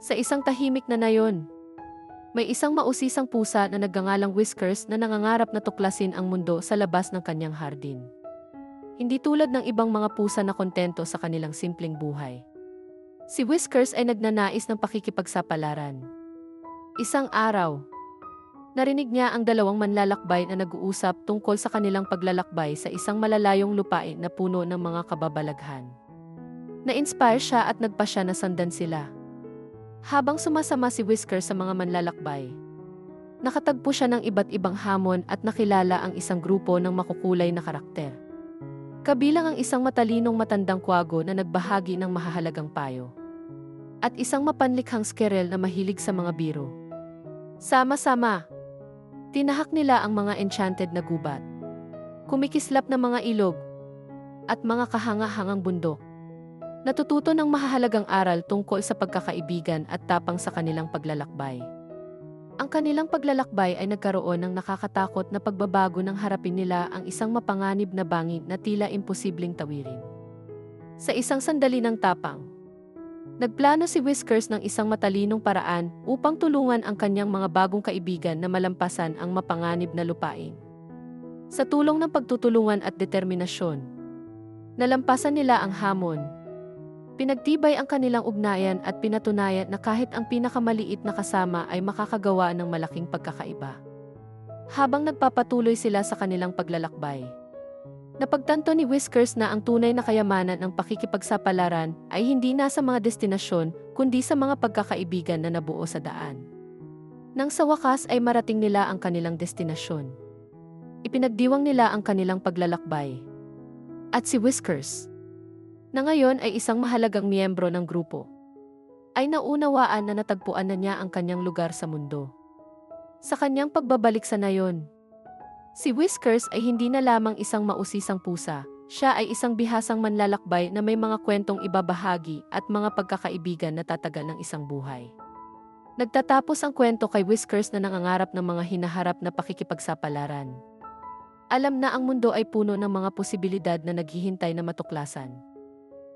Sa isang tahimik na nayon, may isang mausisang pusa na nagngangalang Whiskers na nangangarap na tuklasin ang mundo sa labas ng kanyang hardin. Hindi tulad ng ibang mga pusa na kontento sa kanilang simpleng buhay. Si Whiskers ay nagnanais ng pakikipagsapalaran. Isang araw, narinig niya ang dalawang manlalakbay na nag-uusap tungkol sa kanilang paglalakbay sa isang malalayong lupain na puno ng mga kababalaghan. Na-inspire siya at nagpa siya na sandan sila. Habang sumasama si Whisker sa mga manlalakbay, nakatagpo siya ng iba't ibang hamon at nakilala ang isang grupo ng makukulay na karakter. Kabilang ang isang matalinong matandang kwago na nagbahagi ng mahahalagang payo. At isang mapanlikhang skerel na mahilig sa mga biro. Sama-sama, tinahak nila ang mga enchanted na gubat. Kumikislap na mga ilog at mga kahanga-hangang bundok. Natututo ng mahahalagang aral tungkol sa pagkakaibigan at tapang sa kanilang paglalakbay. Ang kanilang paglalakbay ay nagkaroon ng nakakatakot na pagbabago ng harapin nila ang isang mapanganib na bangin na tila imposibleng tawirin. Sa isang sandali ng tapang, nagplano si Whiskers ng isang matalinong paraan upang tulungan ang kanyang mga bagong kaibigan na malampasan ang mapanganib na lupain. Sa tulong ng pagtutulungan at determinasyon, nalampasan nila ang hamon, Pinagtibay ang kanilang ugnayan at pinatunayan na kahit ang pinakamaliit na kasama ay makakagawa ng malaking pagkakaiba. Habang nagpapatuloy sila sa kanilang paglalakbay. Napagtanto ni Whiskers na ang tunay na kayamanan ng pakikipagsapalaran ay hindi nasa mga destinasyon kundi sa mga pagkakaibigan na nabuo sa daan. Nang sa wakas ay marating nila ang kanilang destinasyon. Ipinagdiwang nila ang kanilang paglalakbay. At si Whiskers, na ngayon ay isang mahalagang miyembro ng grupo, ay naunawaan na natagpuan na niya ang kanyang lugar sa mundo. Sa kanyang pagbabalik sa nayon, si Whiskers ay hindi na lamang isang mausisang pusa, siya ay isang bihasang manlalakbay na may mga kwentong ibabahagi at mga pagkakaibigan na tatagal ng isang buhay. Nagtatapos ang kwento kay Whiskers na nangangarap ng mga hinaharap na pakikipagsapalaran. Alam na ang mundo ay puno ng mga posibilidad na naghihintay na matuklasan.